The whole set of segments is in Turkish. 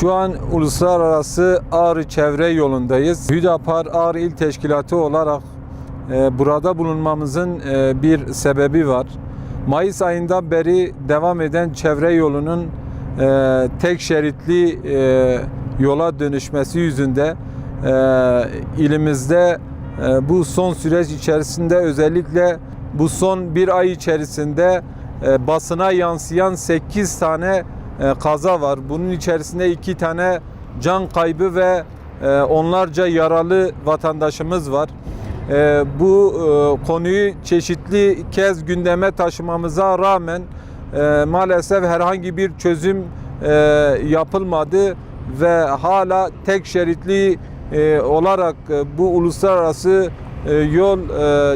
Şu an uluslararası Ağrı Çevre Yolundayız. Hüdapar Ağrı İl Teşkilatı olarak e, burada bulunmamızın e, bir sebebi var. Mayıs ayından beri devam eden çevre yolunun e, tek şeritli e, yola dönüşmesi yüzünde e, ilimizde e, bu son süreç içerisinde özellikle bu son bir ay içerisinde e, basına yansıyan 8 tane e, kaza var. Bunun içerisinde iki tane can kaybı ve e, onlarca yaralı vatandaşımız var. E, bu konuyu çeşitli kez gündeme taşımamıza rağmen maalesef herhangi bir çözüm yapılmadı ve hala tek şeritli olarak bu uluslararası yol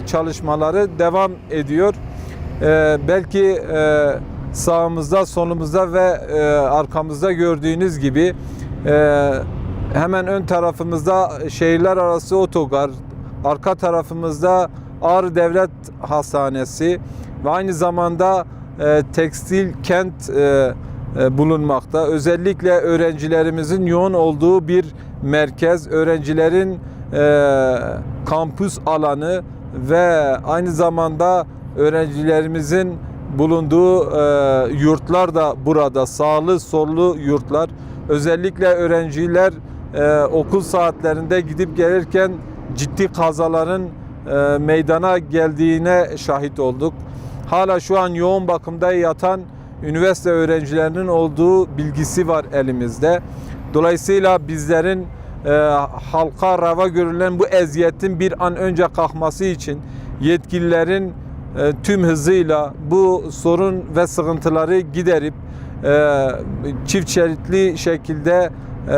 çalışmaları devam ediyor. Belki e, sağımızda, solumuzda ve e, arkamızda gördüğünüz gibi e, hemen ön tarafımızda şehirler arası otogar, arka tarafımızda Ağrı Devlet Hastanesi ve aynı zamanda e, tekstil kent e, e, bulunmakta. Özellikle öğrencilerimizin yoğun olduğu bir merkez, öğrencilerin e, kampüs alanı ve aynı zamanda öğrencilerimizin bulunduğu e, yurtlar da burada sağlı sollu yurtlar. Özellikle öğrenciler e, okul saatlerinde gidip gelirken ciddi kazaların e, meydana geldiğine şahit olduk. Hala şu an yoğun bakımda yatan üniversite öğrencilerinin olduğu bilgisi var elimizde. Dolayısıyla bizlerin e, halka rava görülen bu eziyetin bir an önce kalkması için yetkililerin tüm hızıyla bu sorun ve sıkıntıları giderip e, çift şeritli şekilde e,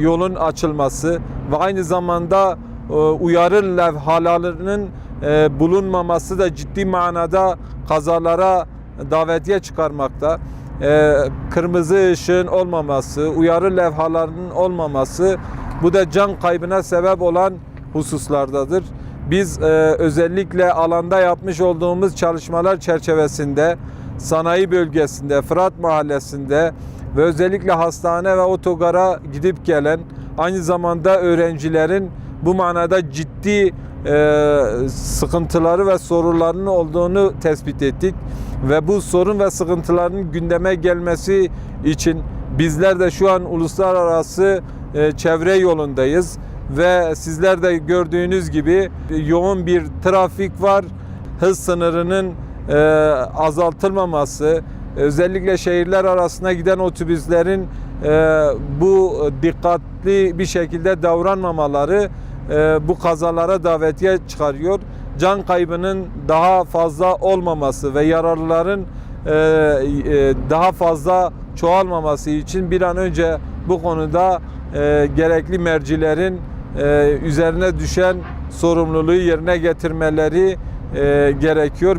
yolun açılması ve aynı zamanda e, uyarı levhalarının e, bulunmaması da ciddi manada kazalara davetiye çıkarmakta. E, kırmızı ışığın olmaması, uyarı levhalarının olmaması bu da can kaybına sebep olan hususlardadır. Biz e, özellikle alanda yapmış olduğumuz çalışmalar çerçevesinde sanayi bölgesinde, Fırat Mahallesi'nde ve özellikle hastane ve otogara gidip gelen aynı zamanda öğrencilerin bu manada ciddi e, sıkıntıları ve sorunlarının olduğunu tespit ettik. Ve bu sorun ve sıkıntıların gündeme gelmesi için bizler de şu an uluslararası e, çevre yolundayız ve sizler de gördüğünüz gibi yoğun bir trafik var. Hız sınırının e, azaltılmaması, özellikle şehirler arasına giden otobüslerin e, bu dikkatli bir şekilde davranmamaları e, bu kazalara davetiye çıkarıyor. Can kaybının daha fazla olmaması ve yaralıların e, e, daha fazla çoğalmaması için bir an önce bu konuda e, gerekli mercilerin e, üzerine düşen sorumluluğu yerine getirmeleri e, gerekiyor.